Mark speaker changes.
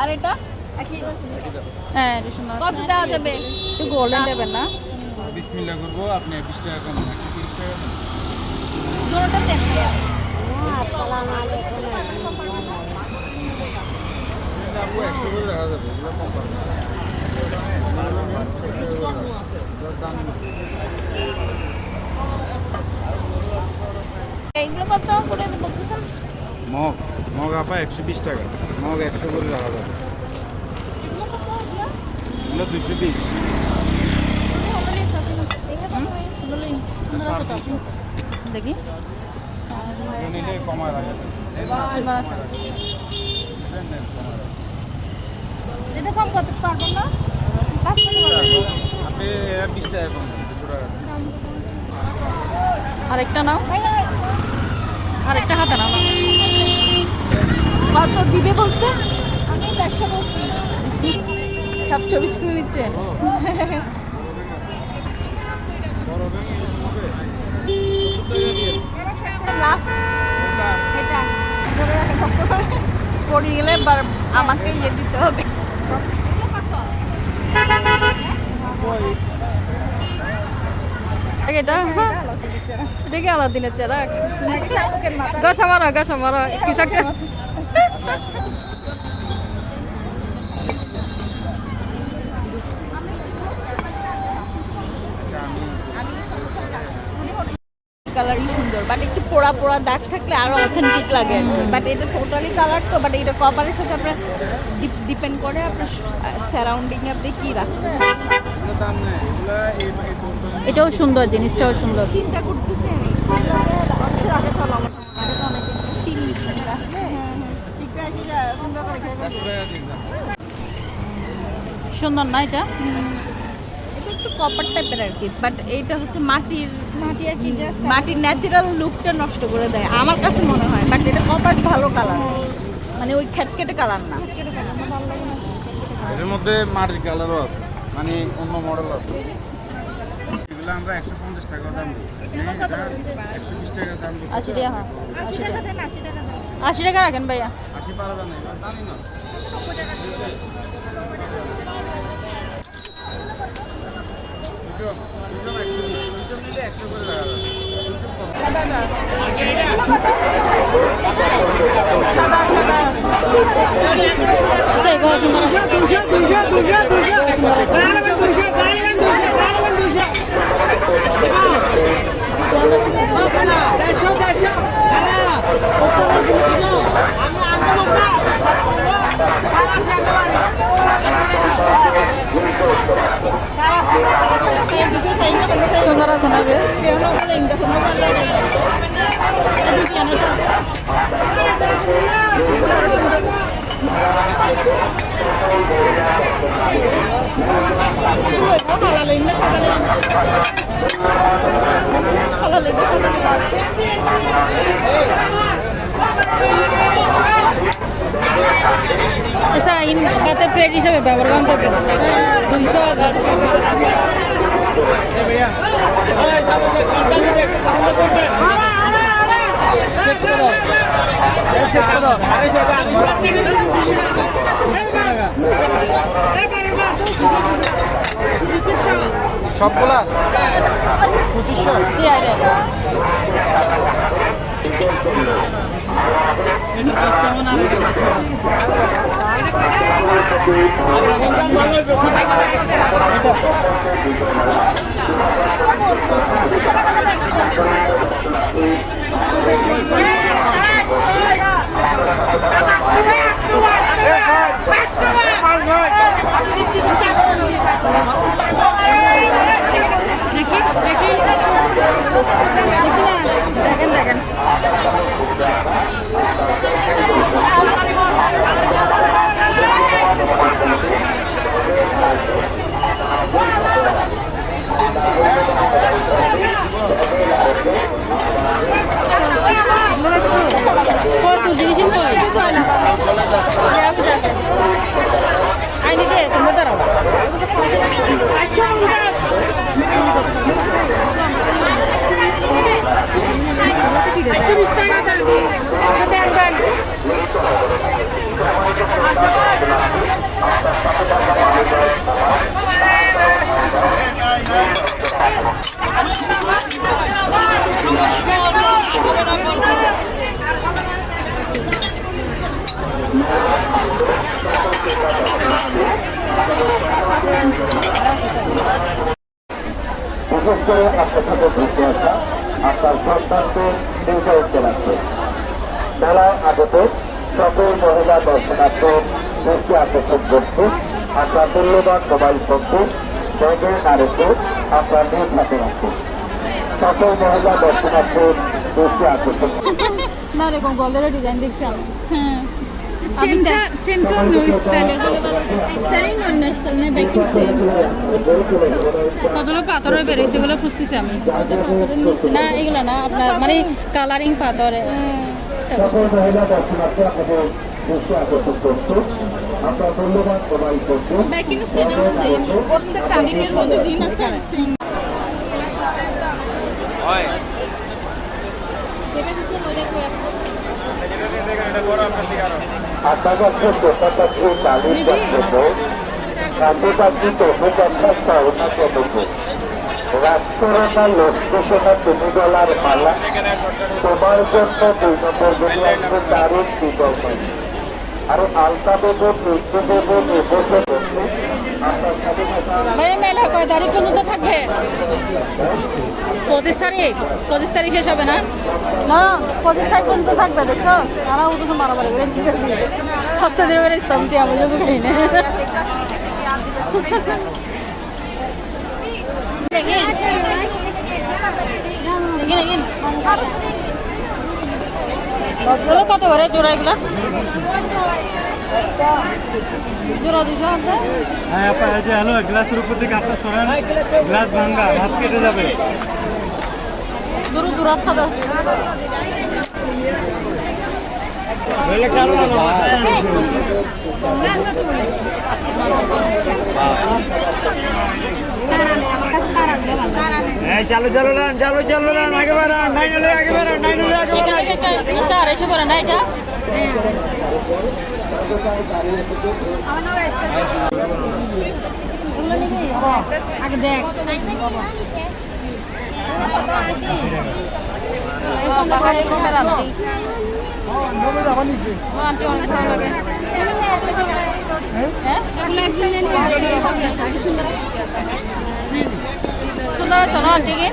Speaker 1: আর এটা? হ্যাঁ এটা সুন্দর। কত দেওয়া যাবে একটু গোল্ডেন দেবেন না?
Speaker 2: বিসমিল্লাহ করব আপনি বিশ টাকা কম একশো তিরিশ টাকা দেন।
Speaker 1: দুটোটা দেন। এইগুলো কত করে বলতেছেন?
Speaker 2: মগ মগ আপা একশো বিশ টাকা। মগ একশো করে রাখা যাবে।
Speaker 1: এগুলো
Speaker 2: দুশো বিশ।
Speaker 1: দেখি।
Speaker 2: নিলে কমায় রাখা।
Speaker 1: এটা কম করতে না?
Speaker 2: আপনি বিশ টাকা কম দুশো টাকা।
Speaker 1: আরেকটা নাও। আরেকটা হাতে নাও। কত দিবে বলছে? আমি একশো বলছি। সব চব্বিশ করে নিচ্ছে
Speaker 2: বড়
Speaker 1: লাস্ট এটা ধরে রাখা শক্ত করে পড়ে গেলে এবার আমাকে ইয়ে দিতে হবে। এটা এটা কি আলাদিনের চেরা গাছা মারা গাছা কিছু একটা বাট একটু পোড়া পোড়া দাগ থাকলে আরও অথেন্টিক লাগে বাট এটা টোটালি কালার তো বাট এটা কভারের সাথে আপনার ডিপেন্ড করে আপনার সারাউন্ডিং এ আপনি কি রাখবেন। এটাও সুন্দর জিনিসটাও সুন্দর।
Speaker 3: চিন্তা করতেছি সুন্দর
Speaker 1: না এটা? একটু কপার টাইপের আর কি বাট এইটা হচ্ছে মাটির
Speaker 3: মাটি আর কি
Speaker 1: মাটির ন্যাচারাল লুকটা নষ্ট করে দেয় আমার কাছে মনে হয় বাট এটা কপার ভালো কালার মানে ওই খেটকেটে কালার না।
Speaker 2: এর মধ্যে মাটির কালারও আছে মানে অন্য মডেল আছে। এগুলো আমরা একশো পঞ্চাশ টাকা দাম একশো বিশ টাকা দাম
Speaker 1: আশি টাকা। আশি টাকা।
Speaker 3: আশি টাকা দেন
Speaker 1: আশি টাকা রাখেন ভাইয়া।
Speaker 2: আশি পারা দাম না সুইটম সুইটম একশো বিশ সুইটম নিলে একশো করে রাখা যাবে সুইটম কত
Speaker 1: আচ্ছা এগুলো সুন্দর আছে। বাতে প্লেট হিসাবে ব্যবহার করতে হবে দুইশো
Speaker 2: সবগুলা? পঁচিশশো?
Speaker 1: দেখি I need
Speaker 2: it.
Speaker 4: বিশেষ করে আপনার সাথে ঘুরতে আসা আপনার সন্তানকে উঠতে লাগবে মেলায় আগত সকল মহিলা দর্শনার্থী দৃষ্টি আকর্ষণ করছে। আপনার মূল্যবান মোবাইল ফোনটি ব্যাগে না রেখে আপনার নিজ হাতে রাখুন সকল মহিলা দর্শনার্থী দৃষ্টি আকর্ষণ
Speaker 3: না এরকম গলেরও ডিজাইন দেখছি আমি।
Speaker 1: হ্যাঁ।
Speaker 3: চেনটা চেনটা অন্য স্টাইলের সেলিং অন্য স্টাইল না বেকিং সেল কতগুলো পাথরের বেরিয়েছে এগুলো খুঁজতেছি আমি না এগুলো না আপনার মানে কালারিং পাথরে প্রত্যেকটা আইটেমের মধ্যে আছে
Speaker 2: হয়
Speaker 3: যেটা দিচ্ছে ওইটা কই
Speaker 4: চতুর্থ রাষ্ট্রনা লোকসেনা তুমি গলার মালা তোমার জন্য দুই নম্বর যদি আসবে দারুণ সুযোগ আর
Speaker 3: ভাই মেলা কয় তারিখ পর্যন্ত থাকবে? পঁচিশ তারিখ? পঁচিশ তারিখ শেষ হবে না? না পঁচিশ তারিখ পর্যন্ত থাকবে দেখছ? ও কিছু মারামারি করে ঠিক আছে হাসতে দেবে ইসলাম তুই আমি যদি খাই না। এগুলো কত করে জোড়া এগুলো। জোড়া দুশো
Speaker 5: হ্যাঁ আপা এই যে হ্যালো গ্লাসের উপর থেকে আপনার সরান। গ্লাস ভাঙ্গা হাত কেটে যাবে।
Speaker 3: দূর দূর খাদা
Speaker 5: হ্যাঁ। চালু চালু নেন চালু চালু নেন আগে বাড়ান নাইনলে আগে বাড়ান নাইনলে আগে বাড়ান
Speaker 3: এটা আড়াইশো করে না এটা আগে দেখ সুন্দর আছে না আন্টি কি